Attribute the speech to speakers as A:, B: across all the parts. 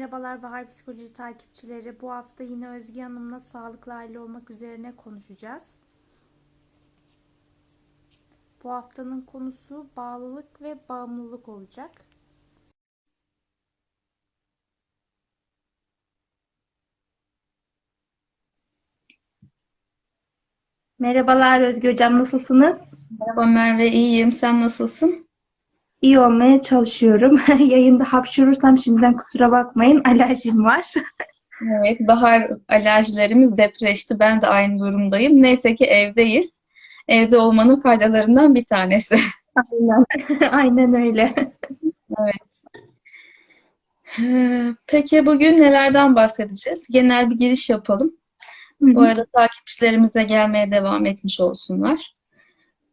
A: Merhabalar Bahar Psikoloji takipçileri. Bu hafta yine Özge Hanım'la sağlıklı aile olmak üzerine konuşacağız. Bu haftanın konusu bağlılık ve bağımlılık olacak. Merhabalar Özge Hocam, nasılsınız?
B: Merhaba Merve, iyiyim. Sen nasılsın?
A: İyi olmaya çalışıyorum. Yayında hapşurursam şimdiden kusura bakmayın, alerjim var.
B: Evet, bahar alerjilerimiz depreşti. Ben de aynı durumdayım. Neyse ki evdeyiz. Evde olmanın faydalarından bir tanesi.
A: Aynen, aynen öyle.
B: Evet. Ee, Peki bugün nelerden bahsedeceğiz? Genel bir giriş yapalım. Bu arada takipçilerimiz de gelmeye devam etmiş olsunlar.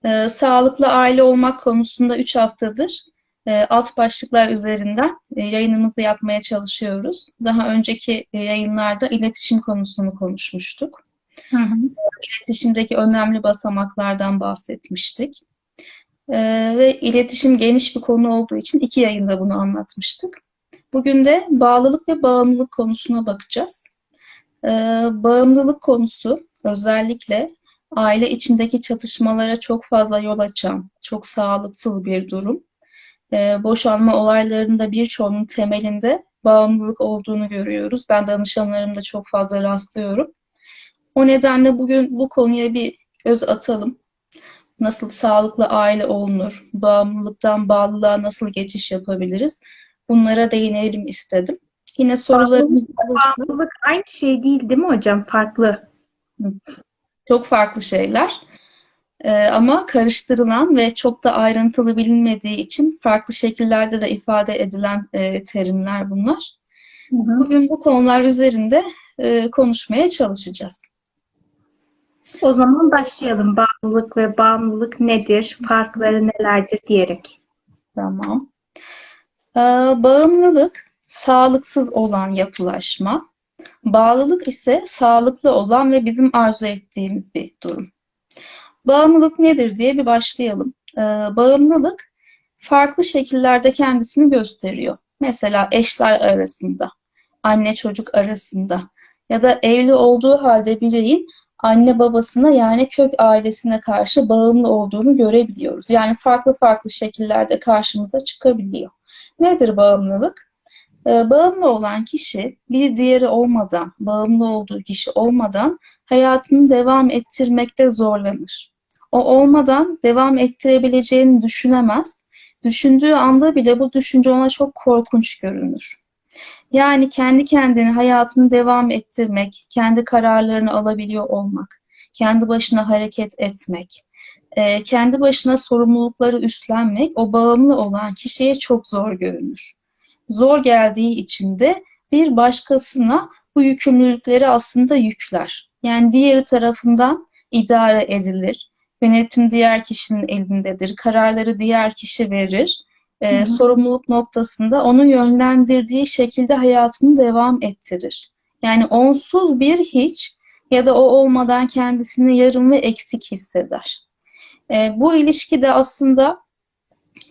B: Ee, sağlıklı aile olmak konusunda 3 haftadır e, alt başlıklar üzerinden e, yayınımızı yapmaya çalışıyoruz. Daha önceki e, yayınlarda iletişim konusunu konuşmuştuk.
A: Hı hı.
B: İletişimdeki önemli basamaklardan bahsetmiştik. Ee, ve iletişim geniş bir konu olduğu için iki yayında bunu anlatmıştık. Bugün de bağlılık ve bağımlılık konusuna bakacağız. Ee, bağımlılık konusu özellikle aile içindeki çatışmalara çok fazla yol açan, çok sağlıksız bir durum. Ee, boşanma olaylarında birçoğunun temelinde bağımlılık olduğunu görüyoruz. Ben danışanlarımda çok fazla rastlıyorum. O nedenle bugün bu konuya bir göz atalım. Nasıl sağlıklı aile olunur? Bağımlılıktan bağlılığa nasıl geçiş yapabiliriz? Bunlara değinelim istedim. Yine sorularımız olursa
A: Bağımlılık aynı şey değil değil mi hocam? Farklı.
B: Çok farklı şeyler. Ee, ama karıştırılan ve çok da ayrıntılı bilinmediği için farklı şekillerde de ifade edilen e, terimler bunlar.
A: Hı hı.
B: Bugün bu konular üzerinde e, konuşmaya çalışacağız.
A: O zaman başlayalım. Bağımlılık ve bağımlılık nedir? Farkları nelerdir diyerek.
B: Tamam. Ee, bağımlılık sağlıksız olan yapılaşma. Bağlılık ise sağlıklı olan ve bizim arzu ettiğimiz bir durum. Bağımlılık nedir diye bir başlayalım. Ee, bağımlılık farklı şekillerde kendisini gösteriyor. Mesela eşler arasında, anne çocuk arasında ya da evli olduğu halde bireyin anne babasına yani kök ailesine karşı bağımlı olduğunu görebiliyoruz. Yani farklı farklı şekillerde karşımıza çıkabiliyor. Nedir bağımlılık? Ee, Bağımlı olan kişi bir diğeri olmadan, bağımlı olduğu kişi olmadan hayatını devam ettirmekte zorlanır. O olmadan devam ettirebileceğini düşünemez. Düşündüğü anda bile bu düşünce ona çok korkunç görünür. Yani kendi kendini hayatını devam ettirmek, kendi kararlarını alabiliyor olmak, kendi başına hareket etmek, e, kendi başına sorumlulukları üstlenmek o bağımlı olan kişiye çok zor görünür. Zor geldiği için de bir başkasına bu yükümlülükleri aslında yükler. Yani diğeri tarafından idare edilir. Yönetim diğer kişinin elindedir. Kararları diğer kişi verir. Ee, sorumluluk noktasında onu yönlendirdiği şekilde hayatını devam ettirir. Yani onsuz bir hiç ya da o olmadan kendisini yarım ve eksik hisseder. Ee, bu ilişki de aslında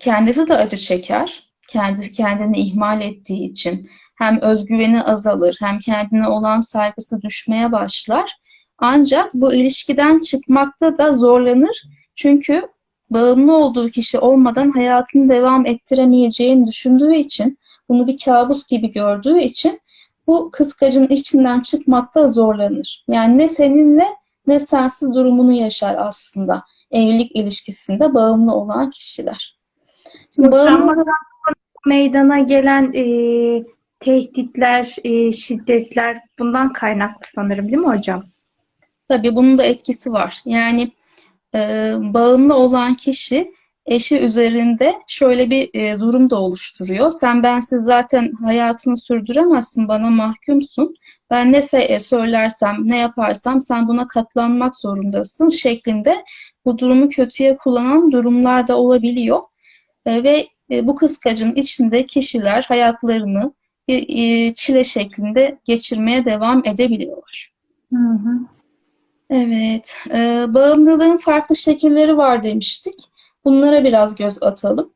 B: kendisi de acı çeker. Kendisi kendini ihmal ettiği için hem özgüveni azalır hem kendine olan saygısı düşmeye başlar. Ancak bu ilişkiden çıkmakta da zorlanır. Çünkü bağımlı olduğu kişi olmadan hayatını devam ettiremeyeceğini düşündüğü için, bunu bir kabus gibi gördüğü için bu kıskacın içinden çıkmakta zorlanır. Yani ne seninle ne sensiz durumunu yaşar aslında evlilik ilişkisinde bağımlı olan kişiler. Şimdi bağımlı
A: meydana gelen e, tehditler, e, şiddetler bundan kaynaklı sanırım değil mi hocam?
B: Tabii bunun da etkisi var. Yani e, bağımlı olan kişi eşi üzerinde şöyle bir e, durum da oluşturuyor. Sen bensiz zaten hayatını sürdüremezsin, bana mahkumsun. Ben ne e, söylersem, ne yaparsam sen buna katlanmak zorundasın şeklinde bu durumu kötüye kullanan durumlar da olabiliyor. E, ve e, bu kıskacın içinde kişiler hayatlarını bir e, çile şeklinde geçirmeye devam edebiliyorlar.
A: Hı hı.
B: Evet, e, bağımlılığın farklı şekilleri var demiştik. Bunlara biraz göz atalım.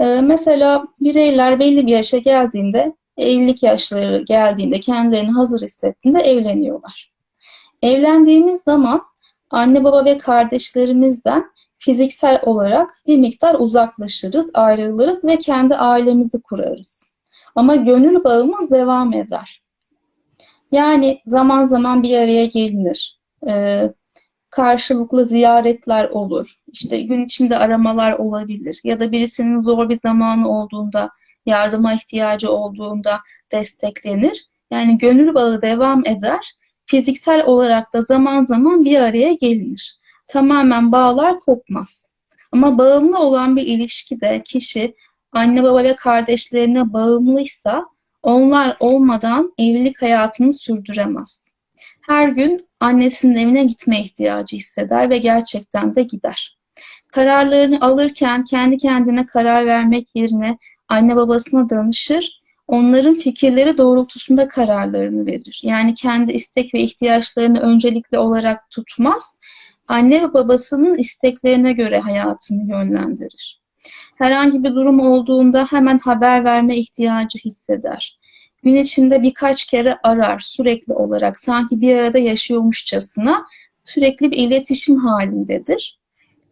B: E, mesela bireyler belli bir yaşa geldiğinde evlilik yaşları geldiğinde, kendilerini hazır hissettiğinde evleniyorlar. Evlendiğimiz zaman anne baba ve kardeşlerimizden fiziksel olarak bir miktar uzaklaşırız, ayrılırız ve kendi ailemizi kurarız. Ama gönül bağımız devam eder. Yani zaman zaman bir araya gelinir. Ee, karşılıklı ziyaretler olur. İşte gün içinde aramalar olabilir. Ya da birisinin zor bir zamanı olduğunda, yardıma ihtiyacı olduğunda desteklenir. Yani gönül bağı devam eder. Fiziksel olarak da zaman zaman bir araya gelinir. Tamamen bağlar kopmaz. Ama bağımlı olan bir ilişkide kişi anne baba ve kardeşlerine bağımlıysa onlar olmadan evlilik hayatını sürdüremez. Her gün annesinin evine gitme ihtiyacı hisseder ve gerçekten de gider. Kararlarını alırken kendi kendine karar vermek yerine anne babasına danışır, onların fikirleri doğrultusunda kararlarını verir. Yani kendi istek ve ihtiyaçlarını öncelikli olarak tutmaz, anne ve babasının isteklerine göre hayatını yönlendirir. Herhangi bir durum olduğunda hemen haber verme ihtiyacı hisseder. Gün içinde birkaç kere arar sürekli olarak sanki bir arada yaşıyormuşçasına sürekli bir iletişim halindedir.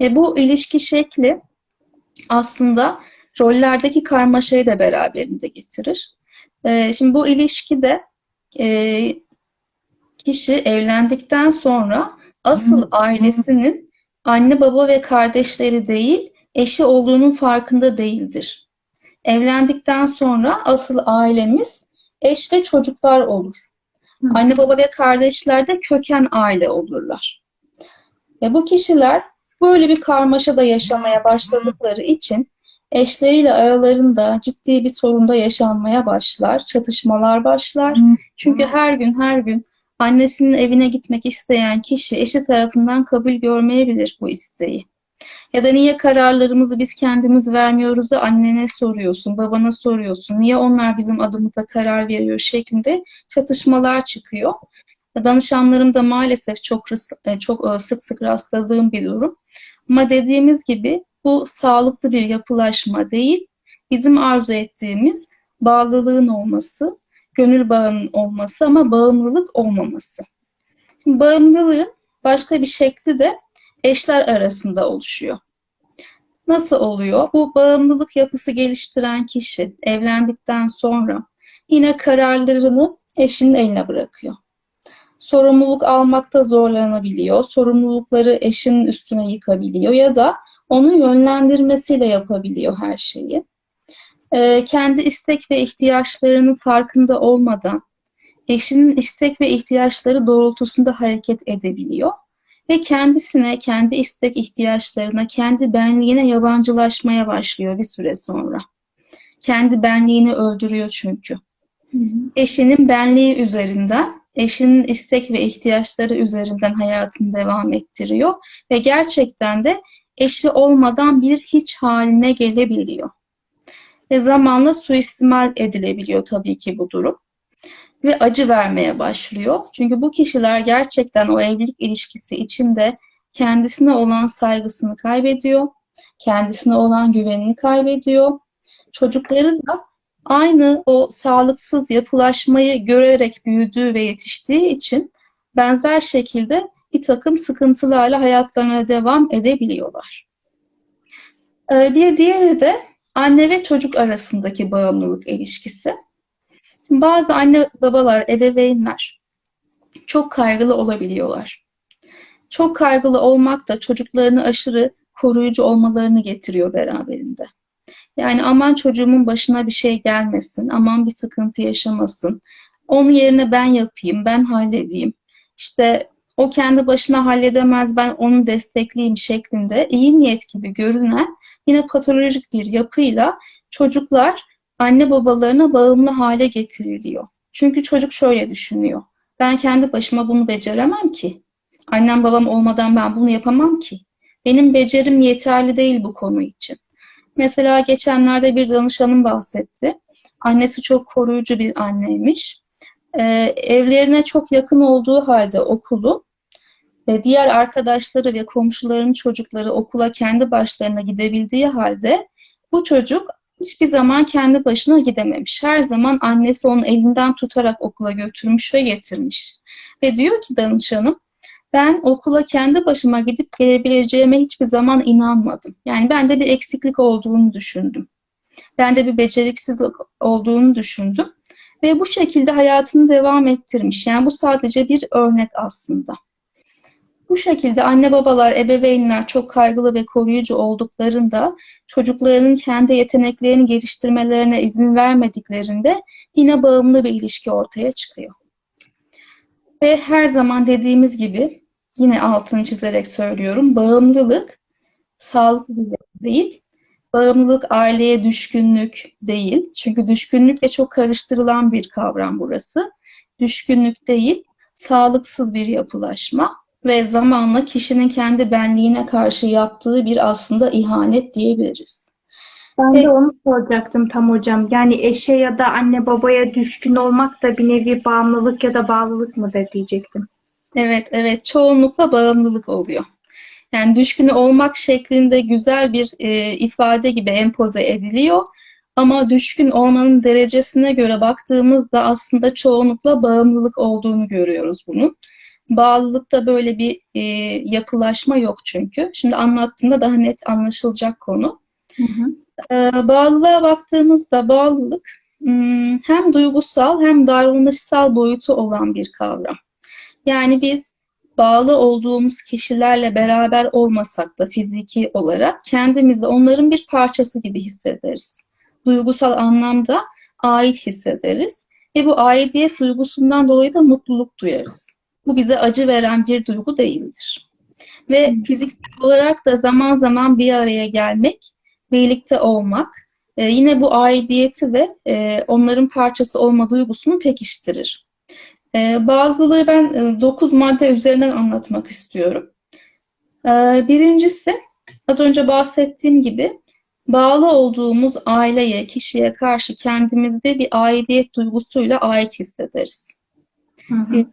B: E, bu ilişki şekli aslında rollerdeki karmaşayı da beraberinde getirir. E, şimdi bu ilişkide e, kişi evlendikten sonra asıl ailesinin anne baba ve kardeşleri değil eşi olduğunun farkında değildir. Evlendikten sonra asıl ailemiz eş ve çocuklar olur. Anne baba ve kardeşler de köken aile olurlar. Ve bu kişiler böyle bir karmaşada yaşamaya başladıkları için eşleriyle aralarında ciddi bir sorunda yaşanmaya başlar, çatışmalar başlar. Çünkü her gün her gün annesinin evine gitmek isteyen kişi eşi tarafından kabul görmeyebilir bu isteği. Ya da niye kararlarımızı biz kendimiz vermiyoruz da annene soruyorsun, babana soruyorsun, niye onlar bizim adımıza karar veriyor şeklinde çatışmalar çıkıyor. Danışanlarım da maalesef çok çok sık sık rastladığım bir durum. Ama dediğimiz gibi bu sağlıklı bir yapılaşma değil, bizim arzu ettiğimiz bağlılığın olması, gönül bağının olması ama bağımlılık olmaması. Şimdi bağımlılığın başka bir şekli de eşler arasında oluşuyor. Nasıl oluyor? Bu bağımlılık yapısı geliştiren kişi evlendikten sonra yine kararlarını eşinin eline bırakıyor. Sorumluluk almakta zorlanabiliyor, sorumlulukları eşinin üstüne yıkabiliyor ya da onu yönlendirmesiyle yapabiliyor her şeyi. Ee, kendi istek ve ihtiyaçlarının farkında olmadan eşinin istek ve ihtiyaçları doğrultusunda hareket edebiliyor ve kendisine, kendi istek ihtiyaçlarına, kendi benliğine yabancılaşmaya başlıyor bir süre sonra. Kendi benliğini öldürüyor çünkü. Hı hı. Eşinin benliği üzerinden, eşinin istek ve ihtiyaçları üzerinden hayatını devam ettiriyor ve gerçekten de eşi olmadan bir hiç haline gelebiliyor. Ve zamanla suistimal edilebiliyor tabii ki bu durum ve acı vermeye başlıyor. Çünkü bu kişiler gerçekten o evlilik ilişkisi içinde kendisine olan saygısını kaybediyor, kendisine olan güvenini kaybediyor. Çocukları da aynı o sağlıksız yapılaşmayı görerek büyüdüğü ve yetiştiği için benzer şekilde bir takım sıkıntılarla hayatlarına devam edebiliyorlar. Ee, bir diğeri de anne ve çocuk arasındaki bağımlılık ilişkisi. Şimdi bazı anne babalar, ebeveynler çok kaygılı olabiliyorlar. Çok kaygılı olmak da çocuklarını aşırı koruyucu olmalarını getiriyor beraberinde. Yani aman çocuğumun başına bir şey gelmesin, aman bir sıkıntı yaşamasın. Onun yerine ben yapayım, ben halledeyim. İşte o kendi başına halledemez, ben onu destekleyeyim şeklinde iyi niyet gibi görünen yine patolojik bir yapıyla çocuklar anne babalarına bağımlı hale getiriliyor. Çünkü çocuk şöyle düşünüyor. Ben kendi başıma bunu beceremem ki. Annem babam olmadan ben bunu yapamam ki. Benim becerim yeterli değil bu konu için. Mesela geçenlerde bir danışanım bahsetti. Annesi çok koruyucu bir anneymiş. Ee, evlerine çok yakın olduğu halde okulu ve diğer arkadaşları ve komşularının çocukları okula kendi başlarına gidebildiği halde bu çocuk hiçbir zaman kendi başına gidememiş. Her zaman annesi onun elinden tutarak okula götürmüş ve getirmiş. Ve diyor ki danışanım, ben okula kendi başıma gidip gelebileceğime hiçbir zaman inanmadım. Yani bende bir eksiklik olduğunu düşündüm. Bende bir beceriksizlik olduğunu düşündüm. Ve bu şekilde hayatını devam ettirmiş. Yani bu sadece bir örnek aslında. Bu şekilde anne babalar, ebeveynler çok kaygılı ve koruyucu olduklarında çocuklarının kendi yeteneklerini geliştirmelerine izin vermediklerinde yine bağımlı bir ilişki ortaya çıkıyor. Ve her zaman dediğimiz gibi yine altını çizerek söylüyorum. Bağımlılık sağlıklı değil. Bağımlılık aileye düşkünlük değil. Çünkü düşkünlükle çok karıştırılan bir kavram burası. Düşkünlük değil, sağlıksız bir yapılaşma ve zamanla kişinin kendi benliğine karşı yaptığı bir aslında ihanet diyebiliriz.
A: Ben de onu soracaktım tam hocam. Yani eşe ya da anne babaya düşkün olmak da bir nevi bağımlılık ya da bağlılık mı da diyecektim.
B: Evet, evet. Çoğunlukla bağımlılık oluyor. Yani düşkün olmak şeklinde güzel bir e, ifade gibi empoze ediliyor. Ama düşkün olmanın derecesine göre baktığımızda aslında çoğunlukla bağımlılık olduğunu görüyoruz bunun. Bağlılıkta böyle bir e, yapılaşma yok çünkü. Şimdi anlattığımda daha net anlaşılacak konu.
A: Hı hı.
B: E, bağlılığa baktığımızda bağlılık hmm, hem duygusal hem davranışsal boyutu olan bir kavram. Yani biz bağlı olduğumuz kişilerle beraber olmasak da fiziki olarak kendimizi onların bir parçası gibi hissederiz. Duygusal anlamda ait hissederiz ve bu aidiyet duygusundan dolayı da mutluluk duyarız. Bu bize acı veren bir duygu değildir. Ve fiziksel olarak da zaman zaman bir araya gelmek, birlikte olmak e, yine bu aidiyeti ve e, onların parçası olma duygusunu pekiştirir. E, bağlılığı ben e, 9 madde üzerinden anlatmak istiyorum. E, birincisi az önce bahsettiğim gibi bağlı olduğumuz aileye, kişiye karşı kendimizde bir aidiyet duygusuyla ait hissederiz.
A: Hı hı.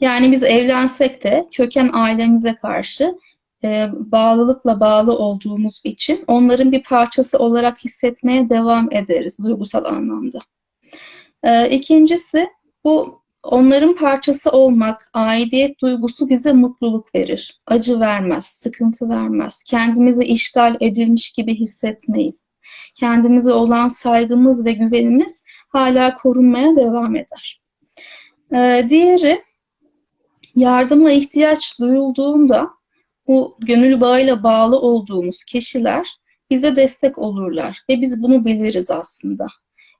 B: Yani biz evlensek de köken ailemize karşı e, bağlılıkla bağlı olduğumuz için onların bir parçası olarak hissetmeye devam ederiz duygusal anlamda. E, ikincisi bu onların parçası olmak, aidiyet duygusu bize mutluluk verir. Acı vermez, sıkıntı vermez. Kendimizi işgal edilmiş gibi hissetmeyiz. Kendimize olan saygımız ve güvenimiz hala korunmaya devam eder. E, diğeri yardıma ihtiyaç duyulduğunda bu gönül bağıyla bağlı olduğumuz kişiler bize destek olurlar ve biz bunu biliriz aslında.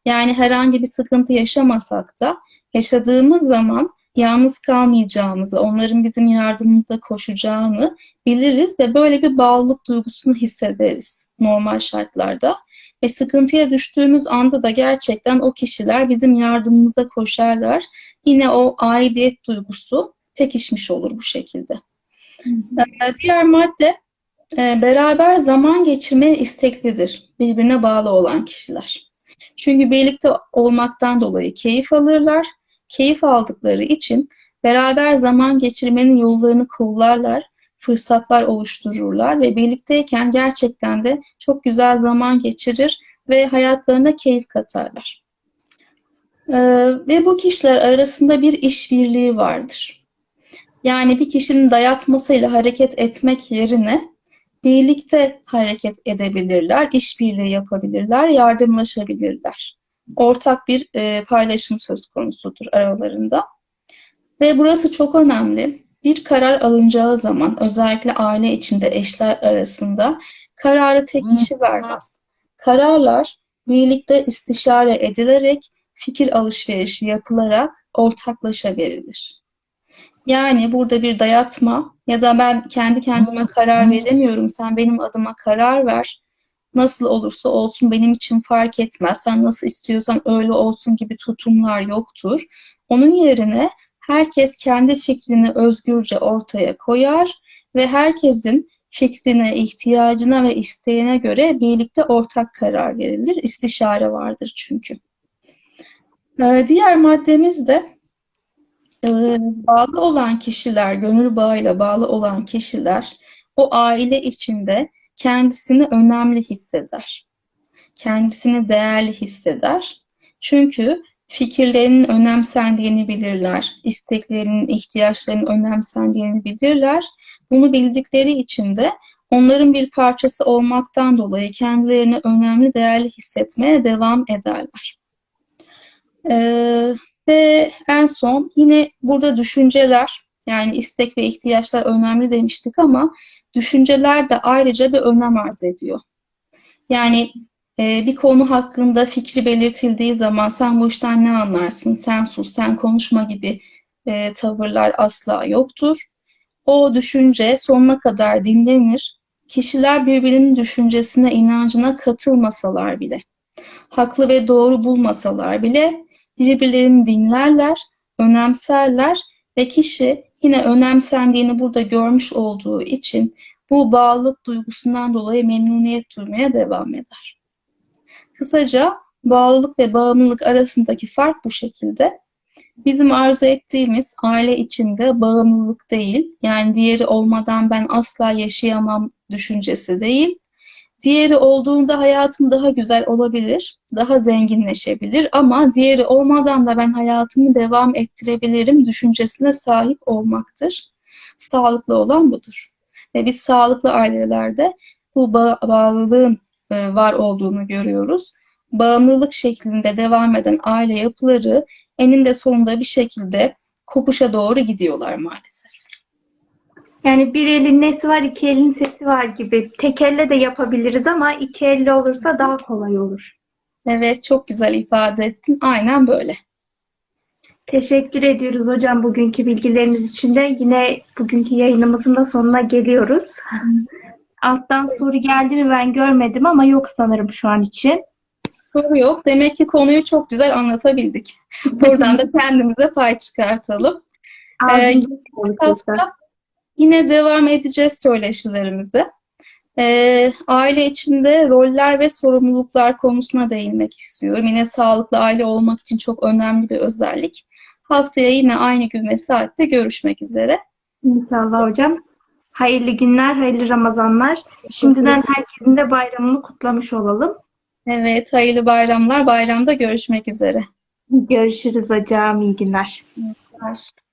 B: Yani herhangi bir sıkıntı yaşamasak da yaşadığımız zaman yalnız kalmayacağımızı, onların bizim yardımımıza koşacağını biliriz ve böyle bir bağlılık duygusunu hissederiz normal şartlarda. Ve sıkıntıya düştüğümüz anda da gerçekten o kişiler bizim yardımımıza koşarlar. Yine o aidiyet duygusu pekişmiş olur bu şekilde.
A: Hı hı.
B: Diğer madde e, beraber zaman geçirmeye isteklidir birbirine bağlı olan kişiler. Çünkü birlikte olmaktan dolayı keyif alırlar. Keyif aldıkları için beraber zaman geçirmenin yollarını kollarlar, fırsatlar oluştururlar ve birlikteyken gerçekten de çok güzel zaman geçirir ve hayatlarına keyif katarlar. Ee, ve bu kişiler arasında bir işbirliği vardır. Yani bir kişinin dayatmasıyla hareket etmek yerine birlikte hareket edebilirler, işbirliği yapabilirler, yardımlaşabilirler. Ortak bir e, paylaşım söz konusudur aralarında. Ve burası çok önemli. Bir karar alınacağı zaman özellikle aile içinde eşler arasında kararı tek kişi vermez. Kararlar birlikte istişare edilerek, fikir alışverişi yapılarak ortaklaşa verilir. Yani burada bir dayatma ya da ben kendi kendime karar veremiyorum, sen benim adıma karar ver. Nasıl olursa olsun benim için fark etmez. Sen nasıl istiyorsan öyle olsun gibi tutumlar yoktur. Onun yerine herkes kendi fikrini özgürce ortaya koyar ve herkesin fikrine, ihtiyacına ve isteğine göre birlikte ortak karar verilir. İstişare vardır çünkü. Ee, diğer maddemiz de e, bağlı olan kişiler, gönül bağıyla bağlı olan kişiler o aile içinde kendisini önemli hisseder. kendisini değerli hisseder. Çünkü fikirlerinin önemsendiğini bilirler, isteklerinin, ihtiyaçlarının önemsendiğini bilirler. Bunu bildikleri için de onların bir parçası olmaktan dolayı kendilerini önemli, değerli hissetmeye devam ederler. Ee, ve en son yine burada düşünceler, yani istek ve ihtiyaçlar önemli demiştik ama düşünceler de ayrıca bir önem arz ediyor. Yani e, bir konu hakkında fikri belirtildiği zaman sen bu işten ne anlarsın, sen sus, sen konuşma gibi e, tavırlar asla yoktur. O düşünce sonuna kadar dinlenir. Kişiler birbirinin düşüncesine, inancına katılmasalar bile, haklı ve doğru bulmasalar bile birbirlerini dinlerler, önemserler ve kişi yine önemsendiğini burada görmüş olduğu için bu bağlılık duygusundan dolayı memnuniyet duymaya devam eder. Kısaca bağlılık ve bağımlılık arasındaki fark bu şekilde. Bizim arzu ettiğimiz aile içinde bağımlılık değil, yani diğeri olmadan ben asla yaşayamam düşüncesi değil. Diğeri olduğunda hayatım daha güzel olabilir, daha zenginleşebilir ama diğeri olmadan da ben hayatımı devam ettirebilirim düşüncesine sahip olmaktır. Sağlıklı olan budur. Ve biz sağlıklı ailelerde bu bağ bağlılığın e, var olduğunu görüyoruz. Bağımlılık şeklinde devam eden aile yapıları eninde sonunda bir şekilde kopuşa doğru gidiyorlar maalesef.
A: Yani bir elin nesi var, iki elin sesi var gibi. Tek elle de yapabiliriz ama iki elle olursa daha kolay olur.
B: Evet, çok güzel ifade ettin. Aynen böyle.
A: Teşekkür ediyoruz hocam bugünkü bilgileriniz için de. Yine bugünkü yayınımızın da sonuna geliyoruz. Alttan soru geldi mi ben görmedim ama yok sanırım şu an için.
B: Soru yok. Demek ki konuyu çok güzel anlatabildik. Buradan da kendimize pay çıkartalım.
A: Ağzınıza
B: Ee, hafta. Yine devam edeceğiz söyleşilerimize. Ee, aile içinde roller ve sorumluluklar konusuna değinmek istiyorum. Yine sağlıklı aile olmak için çok önemli bir özellik. Haftaya yine aynı gün ve saatte görüşmek üzere.
A: İnşallah hocam. Hayırlı günler, hayırlı Ramazanlar. Şimdiden herkesin de bayramını kutlamış olalım.
B: Evet, hayırlı bayramlar. Bayramda görüşmek üzere.
A: Görüşürüz hocam. İyi günler.
B: Görüşürüz.